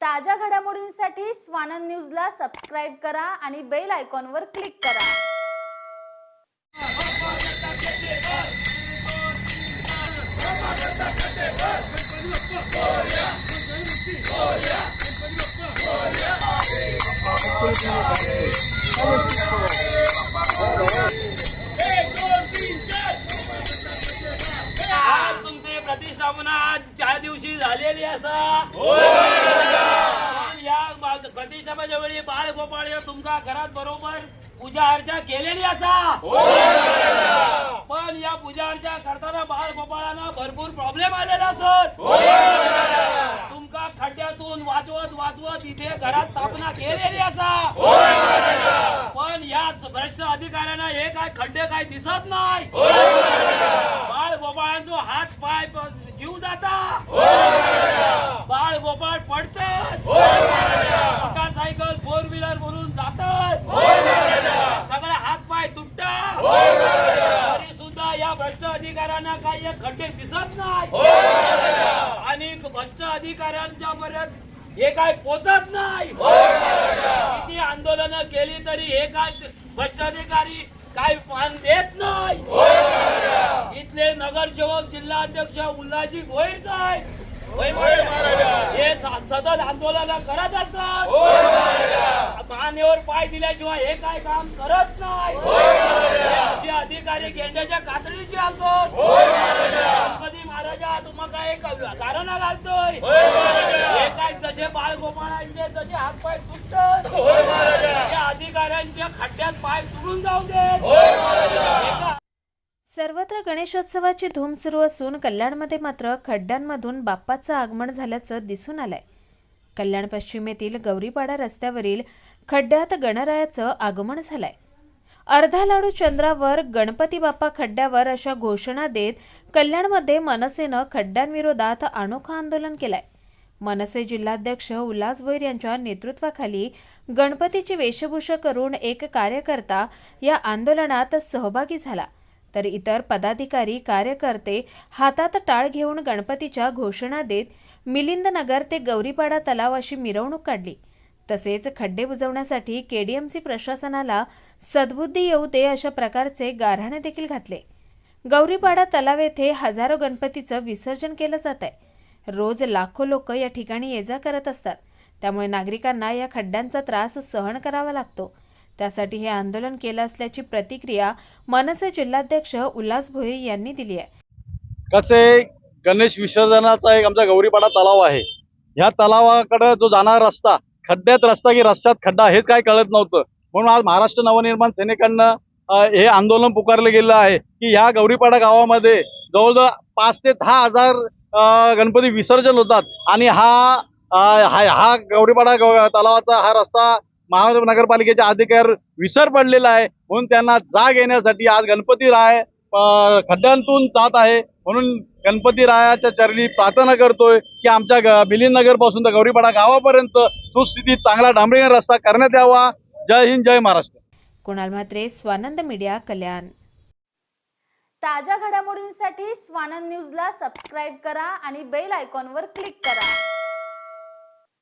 ताज्या घडामोडींसाठी स्वानंद न्यूजला सबस्क्राईब करा आणि बेल आयकॉनवर क्लिक करा. आज तुमचे प्रतिष्ठापना आज चार दिवशी झालेली असा वेळी बाळ गोपाळ हे तुमका घरात बरोबर पूजा अर्चा केलेली असा. पण या पूजा अर्चा करताना बाळ गोपाळांना भरपूर प्रॉब्लेम आलेला असत. तुमका खड्ड्यातून वाचवत वाचवत इथे घरात स्थापना केलेली असा. पण या भ्रष्ट अधिकाऱ्यांना हे काय खड्डे काय दिसत नाही. बाळ गोपाळांचो हात पाय प- जीव जाता बाळ गोपाळ पडतात मोटारसायकल फोर व्हीलर म्हणून जातात सगळे हात पाय तुटतात तरी सुद्धा या भ्रष्ट एक खड्डे दिसत नाही. आणि भ्रष्ट अधिकाऱ्यांच्या पर्यंत हे काय पोचत नाही. किती आंदोलन केली तरी हे काय भ्रष्ट अधिकारी काय मान देत नाही. इथले नगरसेवक जिल्हा अध्यक्ष उल्हाजी भोईर साहेब. हे सतत आंदोलन करत असतात. मानेवर पाय दिल्याशिवाय हे काय काम करत नाही. हे असे अधिकारी गेंड्याच्या कातडीचे असतात गणपती महाराजा तुम्हाला एक कारण घालतोय? हे काय जसे बाळ गोपाळांचे जसे हात पाय तुटतात. त्या अधिकाऱ्यांच्या खड्ड्यात पाय तुडून जाऊ दे सर्वत्र गणेशोत्सवाची धूम सुरू असून कल्याणमध्ये मात्र खड्ड्यांमधून बाप्पाचं आगमन झाल्याचं दिसून आलंय. कल्याण पश्चिमेतील गौरीपाडा रस्त्यावरील खड्ड्यात गणरायाचं आगमन झालंय. अर्धा लाडू चंद्रावर गणपती बाप्पा खड्ड्यावर अशा घोषणा देत कल्याणमध्ये मनसेनं खड्ड्यांविरोधात अनोखं आंदोलन केलंय. मनसे जिल्हाध्यक्ष उल्हास भैर यांच्या नेतृत्वाखाली गणपतीची वेशभूषा करून एक कार्यकर्ता या आंदोलनात सहभागी झाला. तर इतर पदाधिकारी कार्यकर्ते हातात टाळ घेऊन गणपतीच्या घोषणा देत मिलिंद नगर ते गौरीपाडा तलाव अशी मिरवणूक काढली. तसेच खड्डे बुजवण्यासाठी केडीएमसी प्रशासनाला सद्बुद्धी येऊ दे अशा प्रकारचे गाऱ्हाणे देखील घातले. गौरीपाडा तलाव येथे हजारो गणपतीचं विसर्जन केलं जात आहे. रोज लाखो लोक या ठिकाणी ये जा करत असतात. त्यामुळे नागरिकांना या खड्ड्यांचा त्रास सहन करावा लागतो. त्यासाठी हे आंदोलन केलं असल्याची प्रतिक्रिया मनसे जिल्हाध्यक्ष उल्हास भोईर यांनी दिली आहे. कसे गणेश विसर्जनाचा एक आमचा गौरीपाडा तलाव आहे. ह्या तलावाकडे जो जाणारा रस्ता खड्ड्यात रस्ता की रस्त्यात खड्डा हेच काय कळत नव्हतं. म्हणून आज महाराष्ट्र नवनिर्माण सेनेकडनं हे आंदोलन पुकारलं गेलं आहे की ह्या गौरीपाडा गावामध्ये जवळजवळ पाच ते दहा हजार गणपती विसर्जन होतात आणि हा हा गौरीपाडा तलावाचा हा रस्ता महानगरपालिकेच्या अधिकार विसर पडलेला आहे. म्हणून त्यांना जाग येण्यासाठी आज गणपती राय खड्ड्यांतून जात आहे. म्हणून गणपती रायाच्या चरणी प्रार्थना करतोय की आमच्या ग- पासून तर गौरीपाडा गावापर्यंत सुस्थितीत चांगला डांबरीकरण रस्ता करण्यात यावा. जय हिंद जय महाराष्ट्र. कुणाल म्हात्रे स्वानंद मीडिया कल्याण. ताज्या घडामोडींसाठी स्वानंद न्यूजला सबस्क्राईब करा आणि बेल आयकॉनवर क्लिक करा.